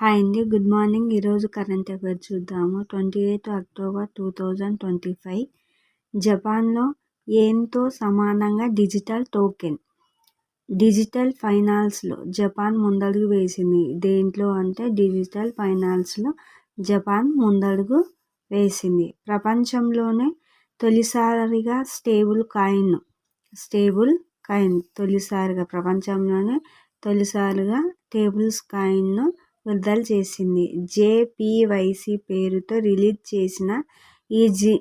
Hi అండి. Good morning. ఈరోజు current affair చూద్దాము. Twenty eighth October two thousand twenty five. జపాన్లో ఏంతో సమానంగా డిజిటల్ టోకెన్. డిజిటల్ ఫైనాన్స్లో జపాన్ ముందడుగు వేసింది. దేంట్లో అంటే డిజిటల్ ఫైనాన్స్లో జపాన్ ముందడుగు వేసింది. ప్రపంచంలోనే తొలిసారిగా స్టేబుల్ కాయిన్ స్టేబుల్ కాయిన్ తొలిసారిగా ప్రపంచంలోనే తొలిసారిగా టేబుల్స్ కాయిన్ను విడుదల చేసింది. జేపీవైసీ పేరుతో రిలీజ్ చేసిన ఈ జి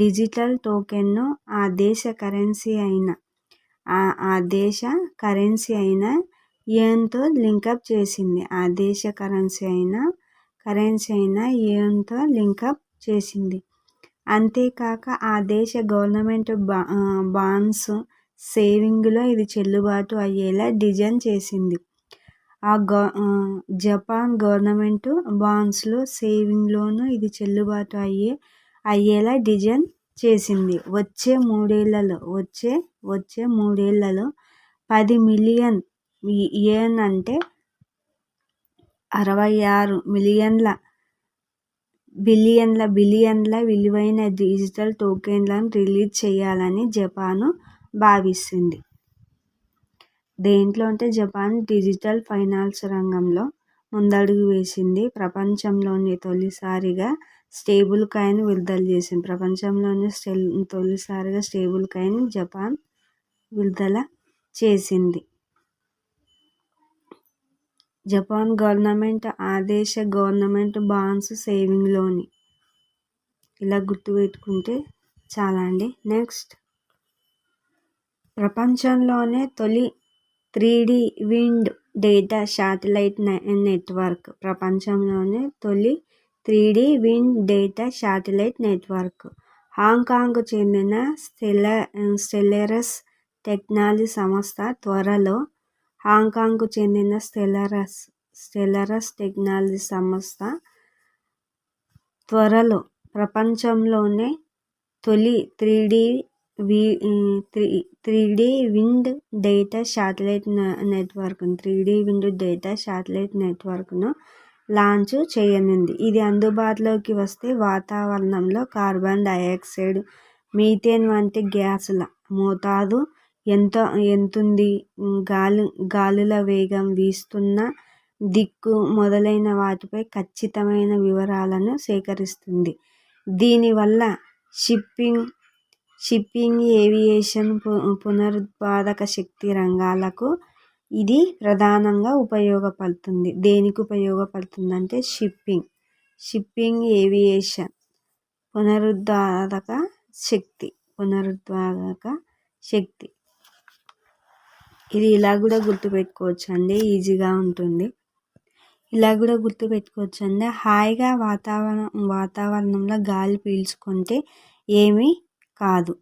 డిజిటల్ టోకెన్ను ఆ దేశ కరెన్సీ అయిన ఆ దేశ కరెన్సీ అయిన యేన్తో లింకప్ చేసింది. ఆ దేశ కరెన్సీ అయిన కరెన్సీ అయిన యేన్తో లింకప్ చేసింది. అంతేకాక ఆ దేశ గవర్నమెంట్ బా బాండ్స్ సేవింగ్లో ఇది చెల్లుబాటు అయ్యేలా డిజైన్ చేసింది. ఆ గ జపాన్ గవర్నమెంట్ బాండ్స్లో సేవింగ్లోను ఇది చెల్లుబాటు అయ్యే అయ్యేలా డిజైన్ చేసింది. వచ్చే మూడేళ్ళలో వచ్చే వచ్చే మూడేళ్ళలో పది మిలియన్ ఏన్ అంటే అరవై ఆరు మిలియన్ల బిలియన్ల బిలియన్ల విలువైన డిజిటల్ టోకెన్లను రిలీజ్ చేయాలని జపాన్ భావిస్తుంది. దేంట్లో అంటే జపాన్ డిజిటల్ ఫైనాన్స్ రంగంలో ముందడుగు వేసింది. ప్రపంచంలోనే తొలిసారిగా స్టేబుల్ కాయిన్ విడుదల చేసింది. ప్రపంచంలోనే తొలిసారిగా స్టేబుల్ కాయిన్ జపాన్ విడుదల చేసింది. జపాన్ గవర్నమెంట్ ఆదేశ గవర్నమెంట్ బాండ్స్ సేవింగ్లోని ఇలా గుర్తుపెట్టుకుంటే చాలా అండి నెక్స్ట్. ప్రపంచంలోనే తొలి three D wind data satellite network. ప్రపంచంలోనే తొలి three D wind data satellite network. హాంకాంగ్కు చెందిన స్టెల స్టెలరస్ టెక్నాలజీ సంస్థ త్వరలో హాంకాంగ్కు చెందిన స్టెలరస్ స్టెలరస్ టెక్నాలజీ సంస్థ త్వరలో ప్రపంచంలోనే తొలి త్రీ డి వి three three D wind data satellite network three D wind data satellite నెట్వర్క్ను లాంచ్ చేయనుంది. ఇది అందుబాటులోకి వస్తే వాతావరణంలో కార్బన్ డయాక్సైడ్ మీథేన్ వంటి గ్యాసుల మోతాదు ఎంత ఎంతుంది. గాలి గాలుల వేగం వీస్తున్న దిక్కు మొదలైన వాటిపై ఖచ్చితమైన వివరాలను సేకరిస్తుంది. దీనివల్ల షిప్పింగ్ షిప్పింగ్ ఏవియేషన్ పునరుత్పాదక శక్తి రంగాలకు ఇది ప్రధానంగా ఉపయోగపడుతుంది. దేనికి ఉపయోగపడుతుంది అంటే షిప్పింగ్. షిప్పింగ్ ఏవియేషన్ పునరుత్పాదక శక్తి పునరుత్పాదక శక్తి ఇది ఇలా కూడా గుర్తుపెట్టుకోవచ్చు అండి ఈజీగా ఉంటుంది. ఇలా కూడా గుర్తుపెట్టుకోవచ్చు అండి హాయిగా వాతావరణం వాతావరణంలో గాలి పీల్చుకుంటే ఏమీ కాదు.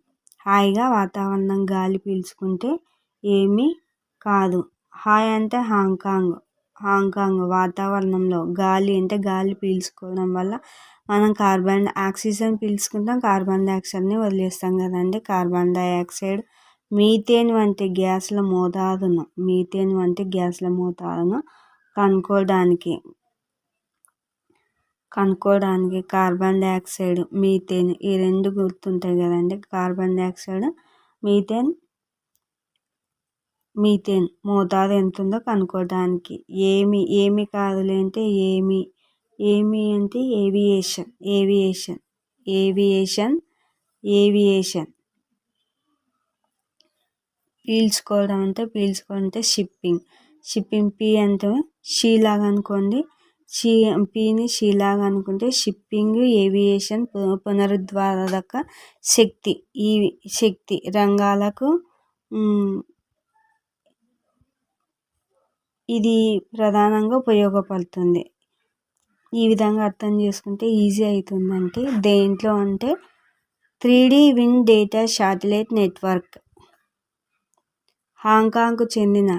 హాయిగా వాతావరణం గాలి పీల్చుకుంటే ఏమీ కాదు. హాయ్ అంటే హాంకాంగ్. హాంకాంగ్ వాతావరణంలో గాలి అంటే గాలి పీల్చుకోవడం వల్ల మనం కార్బన్ ఆక్సిజన్ పీల్చుకుంటాం. కార్బన్ డైఆక్సైడ్ని వదిలేస్తాం కదండి. కార్బన్ డైఆక్సైడ్ మీథేన్ వంటి గ్యాస్ల మోతాదును మీథేన్ వంటి గ్యాస్ల మోతాదును కనుక్కోవడానికి కనుక్కోవడానికి కార్బన్ డయాక్సైడ్ మీథేన్ ఈ రెండు గుర్తుంటాయి కదండి. కార్బన్ డయాక్సైడ్ మీథేన్ మీథేన్ మోతాదు ఎంత ఉందో కనుక్కోవడానికి. ఏమి ఏమి కాదులే అంటే ఏమి ఏమి అంటే ఏవియేషన్ ఏవియేషన్ ఏవియేషన్ ఏవియేషన్. పీల్చుకోవడం అంటే పీల్చుకోవడం అంటే షిప్పింగ్. షిప్పింగ్ పీ అంటే షీ లాగా అనుకోండి. షీ పీని షీలాగా అనుకుంటే షిప్పింగ్ ఏవియేషన్ పునరుద్వారక శక్తి ఈ శక్తి రంగాలకు ఇది ప్రధానంగా ఉపయోగపడుతుంది. ఈ విధంగా అర్థం చేసుకుంటే ఈజీ అవుతుందంటే దేంట్లో అంటే three D wind data satellite network. హాంకాంగ్కు చెందిన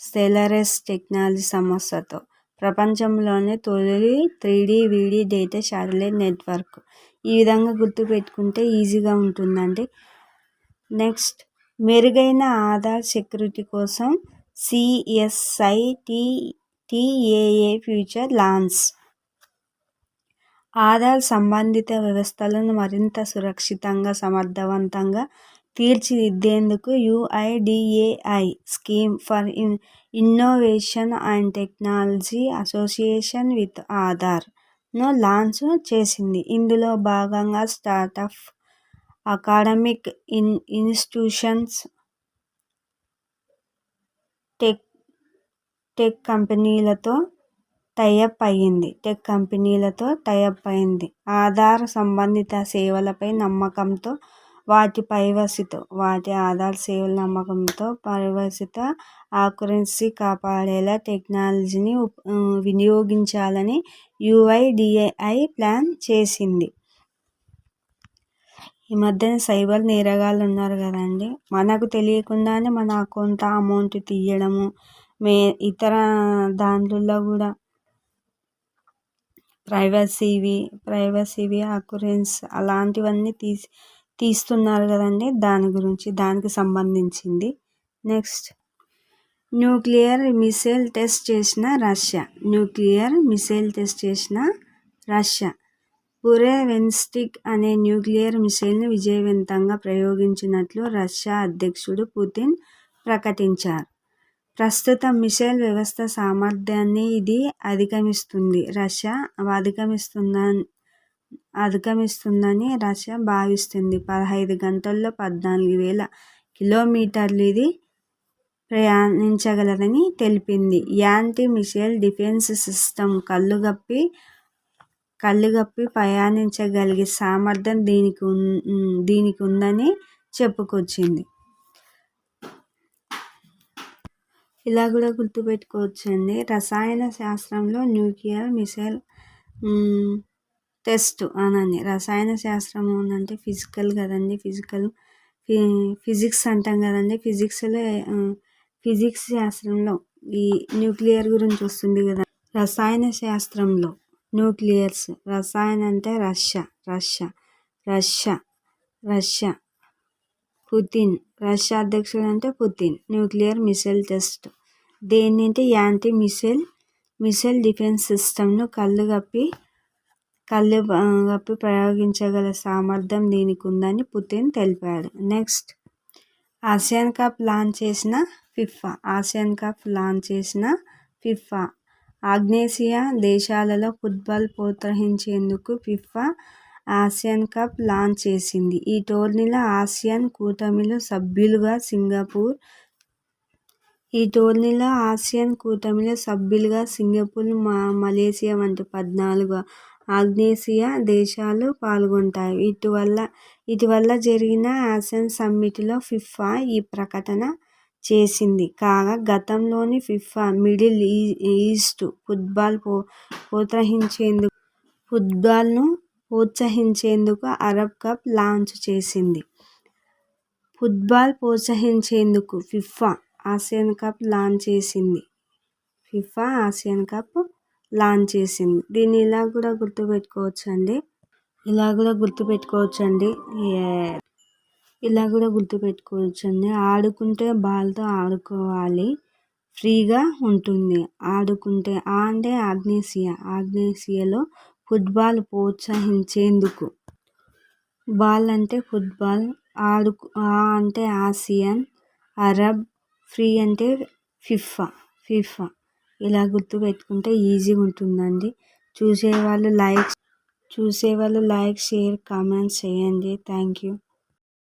సెలరస్ టెక్నాలజీ సంస్థతో ప్రపంచంలోనే తొలి త్రీ డీ వీడి డేటా శాటిలైట్ నెట్వర్క్. ఈ విధంగా గుర్తుపెట్టుకుంటే ఈజీగా ఉంటుందండి. నెక్స్ట్ మెరుగైన ఆధార్ సెక్యూరిటీ కోసం సిఎస్ఐటి టిఏఏ ఫ్యూచర్ లాన్స్. ఆధార్ సంబంధిత వ్యవస్థలను మరింత సురక్షితంగా, సమర్థవంతంగా తీర్చిదిద్దేందుకు UIDAI scheme for innovation and technology association with ఆధార్ను లాంచ్ చేసింది. ఇందులో భాగంగా startup, academic in institutions, tech tech కంపెనీలతో టైఅప్ అయ్యింది టెక్ కంపెనీలతో టైఅప్ అయింది ఆధార్ సంబంధిత సేవలపై నమ్మకంతో, వాటి ప్రైవసీతో వాటి ఆధార్ సేవల నమ్మకంతో పరివసిత ఆకురెన్సీ కాపాడేలా టెక్నాలజీని వినియోగించాలని యూఐడీఏఐ ప్లాన్ చేసింది. ఈ మధ్యన సైబర్ నేరగాళ్ళు ఉన్నారు కదండి మనకు తెలియకుండానే మన అకౌంట్ అమౌంట్ తీయడము మే ఇతర దాంట్లో కూడా ప్రైవసీవి ప్రైవసీవి అక్యురెన్స్ అలాంటివన్నీ తీసి తీస్తున్నారు కదండి. దాని గురించి దానికి సంబంధించింది. నెక్స్ట్. న్యూక్లియర్ మిసైల్ టెస్ట్ చేసిన రష్యా. న్యూక్లియర్ మిసైల్ టెస్ట్ చేసిన రష్యా. పురెవెన్స్టిక్ అనే న్యూక్లియర్ మిసైల్ను విజయవంతంగా ప్రయోగించినట్లు రష్యా అధ్యక్షుడు పుతిన్ ప్రకటించారు. ప్రస్తుత మిసైల్ వ్యవస్థ సామర్థ్యాన్ని ఇది అధిగమిస్తుంది. రష్యా అధిగమిస్తుందా అధిగమిస్తుందని రష్యా భావిస్తుంది. పదహైదు గంటల్లో పద్నాలుగు వేల కిలోమీటర్లు ఇది ప్రయాణించగలదని తెలిపింది. యాంటీ మిసైల్ డిఫెన్స్ సిస్టమ్ కళ్ళుగప్పి కళ్ళుగప్పి ప్రయాణించగలిగే సామర్థ్యం దీనికి దీనికి ఉందని చెప్పుకొచ్చింది. ఇలా కూడా గుర్తుపెట్టుకోవచ్చండి రసాయన శాస్త్రంలో న్యూక్లియర్ మిసైల్ టెస్ట్ అనండి రసాయన శాస్త్రం అంటే ఫిజికల్ కదండి ఫిజికల్ ఫిజిక్స్ అంటాం కదండి. ఫిజిక్స్లో ఫిజిక్స్ శాస్త్రంలో ఈ న్యూక్లియర్ గురించి వస్తుంది కదా. రసాయన శాస్త్రంలో న్యూక్లియర్స్ రసాయన అంటే Russia Russia Russia Russia Putin Russia అధ్యక్షుడు అంటే పుతిన్ న్యూక్లియర్ మిసైల్ టెస్ట్. దేన్నంటే యాంటీ మిసైల్ మిసైల్ డిఫెన్స్ సిస్టమ్ను కళ్ళు కప్పి కళ్ళు గప్పి ప్రయోగించగల సామర్థ్యం దీనికి ఉందని పుతిన్ తెలిపాడు. నెక్స్ట్. ఆసియన్ కప్ లాంచ్ చేసిన ఫిఫా. ఆసియన్ కప్ లాంచ్ చేసిన ఫిఫా. ఆగ్నేసియా దేశాలలో ఫుట్బాల్ ప్రోత్సహించేందుకు ఫిఫా ఆసియన్ కప్ లాంచ్ చేసింది. ఈ టోర్నీలో ఆసియన్ కూటమిలో సభ్యులుగా సింగపూర్ ఈ టోర్నీలో ఆసియన్ కూటమిలో సభ్యులుగా సింగపూర్, మా మలేసియా వంటి పద్నాలుగు ఆగ్నేసియా దేశాలు పాల్గొంటాయి. ఇటువల్ల ఇటీవల జరిగిన ఆసియాన్ సమ్మిట్లో ఫిఫా ఈ ప్రకటన చేసింది. కాగా గతంలోని ఫిఫా మిడిల్ ఈస్ట్ ఫుట్బాల్ ప్రోత్సహించేందుకు ఫుట్బాల్ను ప్రోత్సహించేందుకు అరబ్ కప్ లాంచ్ చేసింది. ఫుట్బాల్ ప్రోత్సహించేందుకు ఫిఫా ఆసియన్ కప్ లాంచ్ చేసింది. ఫిఫా ఆసియన్ కప్ లాంచ్ చేసింది. దీన్ని ఇలా కూడా గుర్తుపెట్టుకోవచ్చు అండి ఇలా కూడా గుర్తుపెట్టుకోవచ్చండి. ఇలా కూడా గుర్తుపెట్టుకోవచ్చండి. ఆడుకుంటే బాల్తో ఆడుకోవాలి. ఫ్రీగా ఉంటుంది. ఆడుకుంటే ఆ అంటే ఆగ్నేసియా. ఆగ్నేసియాలో ఫుట్బాల్ ప్రోత్సహించేందుకు. బాల్ అంటే ఫుట్బాల్ ఆడుకు ఆ అంటే ఆసియన్ అరబ్ ఫ్రీ అంటే ఫిఫా ఫిఫా. ఇలా గుర్తు పెట్టుకుంటే ఈజీగా ఉంటుందండి. చూసేవాళ్ళు లైక్ చూసేవాళ్ళు లైక్ షేర్ కామెంట్స్ చేయండి. Thank you.